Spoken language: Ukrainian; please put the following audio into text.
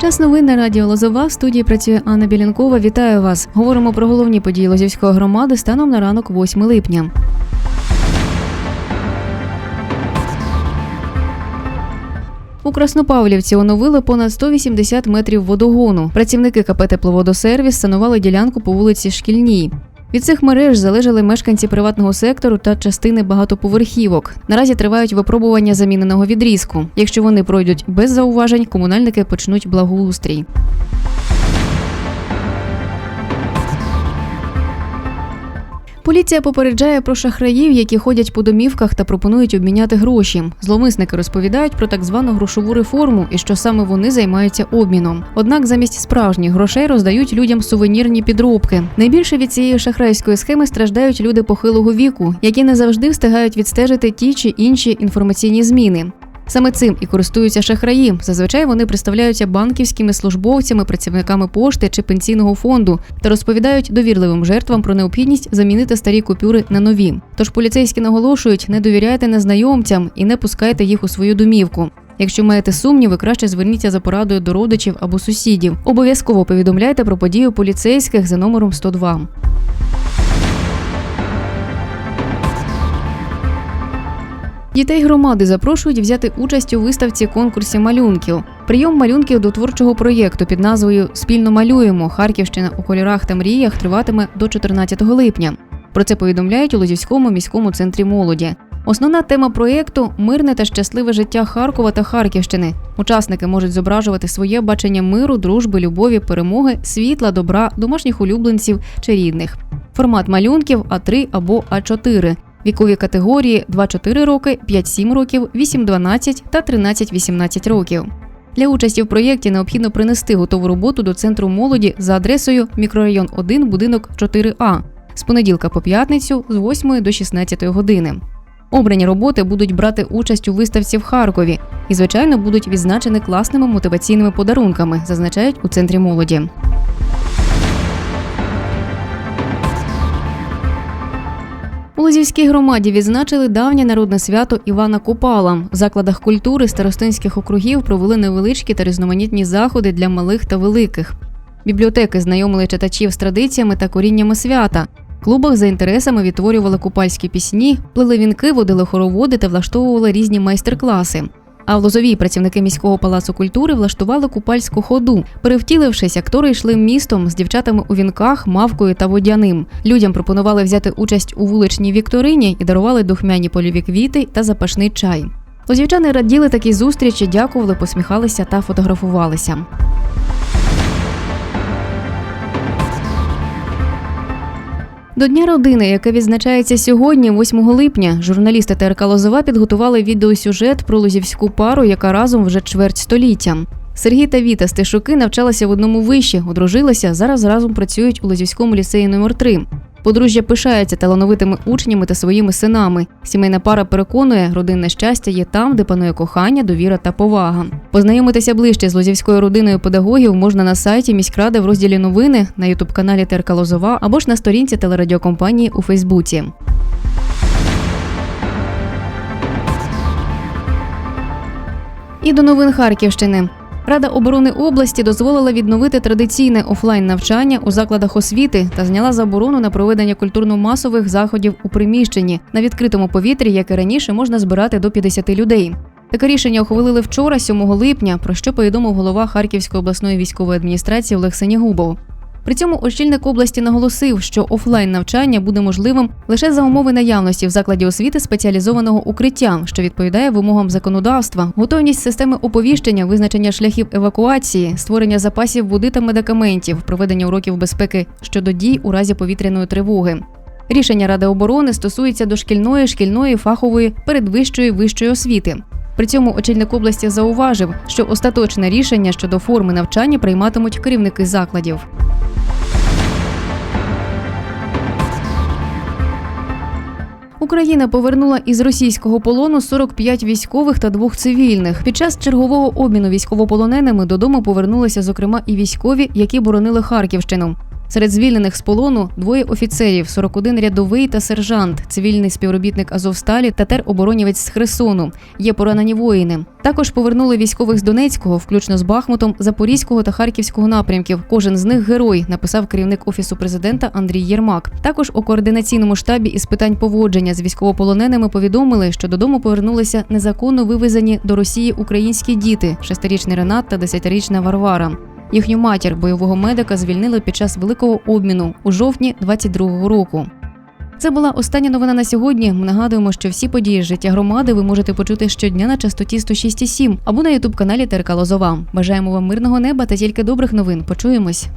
Час новин на радіо Лозова. В студії працює Анна Білянкова. Вітаю вас. Говоримо про головні події Лозівської громади станом на ранок 8 липня. У Краснопавлівці оновили понад 180 метрів водогону. Працівники КП «Тепловодосервіс» санували ділянку по вулиці Шкільній. Від цих мереж залежали мешканці приватного сектору та частини багатоповерхівок. Наразі тривають випробування заміненого відрізку. Якщо вони пройдуть без зауважень, комунальники почнуть благоустрій. Поліція попереджає про шахраїв, які ходять по домівках та пропонують обміняти гроші. Зловмисники розповідають про так звану грошову реформу і що саме вони займаються обміном. Однак замість справжніх грошей роздають людям сувенірні підробки. Найбільше від цієї шахрайської схеми страждають люди похилого віку, які не завжди встигають відстежити ті чи інші інформаційні зміни. Саме цим і користуються шахраї. Зазвичай вони представляються банківськими службовцями, працівниками пошти чи пенсійного фонду та розповідають довірливим жертвам про необхідність замінити старі купюри на нові. Тож поліцейські наголошують, не довіряйте незнайомцям і не пускайте їх у свою домівку. Якщо маєте сумніви, краще зверніться за порадою до родичів або сусідів. Обов'язково повідомляйте про подію поліцейських за номером 102. Дітей громади запрошують взяти участь у виставці конкурсі малюнків. Прийом малюнків до творчого проєкту під назвою Спільно малюємо Харківщина у кольорах та мріях триватиме до 14 липня. Про це повідомляють у Лозівському міському центрі молоді. Основна тема проєкту мирне та щасливе життя Харкова та Харківщини. Учасники можуть зображувати своє бачення миру, дружби, любові, перемоги, світла, добра, домашніх улюбленців чи рідних. Формат малюнків А3 або А4. Вікові категорії 2-4 роки, 5-7 років, 8-12 та 13-18 років. Для участі в проєкті необхідно принести готову роботу до центру молоді за адресою мікрорайон 1, будинок 4А з понеділка по п'ятницю з 8 до 16 години. Обрані роботи будуть брати участь у виставці в Харкові і, звичайно, будуть відзначені класними мотиваційними подарунками, зазначають у центрі молоді. У Лозівській громаді відзначили давнє народне свято Івана Купала. В закладах культури старостинських округів провели невеличкі та різноманітні заходи для малих та великих. Бібліотеки знайомили читачів з традиціями та коріннями свята. В клубах за інтересами відтворювали купальські пісні, плели вінки, водили хороводи та влаштовували різні майстер-класи. А в Лозовій працівники міського палацу культури влаштували купальську ходу. Перевтілившись, актори йшли містом з дівчатами у вінках, мавкою та водяним. Людям пропонували взяти участь у вуличній вікторині і дарували духмяні польові квіти та запашний чай. Лозівчани раділи такій зустрічі, дякували, посміхалися та фотографувалися. До Дня родини, яке відзначається сьогодні, 8 липня, журналісти ТРК Лозова підготували відеосюжет про лозівську пару, яка разом вже чверть століття. Сергій та Віта Стешуки навчалися в одному виші, одружилися, зараз разом працюють у Лозівському ліцеї номер 3 Подружжя пишається талановитими учнями та своїми синами. Сімейна пара переконує, родинне щастя є там, де панує кохання, довіра та повага. Познайомитися ближче з лозівською родиною педагогів можна на сайті міськради в розділі новини на ютуб-каналі Терка Лозова або ж на сторінці телерадіокомпанії у Фейсбуці. І до новин Харківщини. Рада оборони області дозволила відновити традиційне офлайн навчання у закладах освіти та зняла заборону на проведення культурно-масових заходів у приміщенні на відкритому повітрі, як і раніше можна збирати до 50 людей. Таке рішення ухвалили вчора, 7 липня, про що повідомив голова Харківської обласної військової адміністрації Олег Сенігубов. При цьому очільник області наголосив, що офлайн навчання буде можливим лише за умови наявності в закладі освіти спеціалізованого укриття, що відповідає вимогам законодавства, готовність системи оповіщення, визначення шляхів евакуації, створення запасів води та медикаментів, проведення уроків безпеки щодо дій у разі повітряної тривоги. Рішення Ради оборони стосується дошкільної, шкільної, фахової, передвищої вищої освіти. При цьому очільник області зауважив, що остаточне рішення щодо форми навчання прийматимуть керівники закладів. Україна повернула із російського полону 45 військових та двох цивільних. Під час чергового обміну військовополоненими додому повернулися, зокрема, і військові, які боронили Харківщину. Серед звільнених з полону двоє офіцерів, 41 рядовий та сержант, цивільний співробітник Азовсталі та тероборонівець з Херсону. Є поранені воїни. Також повернули військових з Донецького, включно з Бахмутом, Запорізького та Харківського напрямків. Кожен з них герой, написав керівник офісу президента Андрій Єрмак. Також у координаційному штабі із питань поводження з військовополоненими повідомили, що додому повернулися незаконно вивезені до Росії українські діти: шестирічний Ренат та десятирічна Варвара. Їхню матір бойового медика звільнили під час великого обміну у жовтні 22-го року. Це була остання новина на сьогодні. Ми нагадуємо, що всі події життя громади ви можете почути щодня на частоті 106,7 або на ютуб каналі ТРК Лозова. Бажаємо вам мирного неба та тільки добрих новин. Почуємось.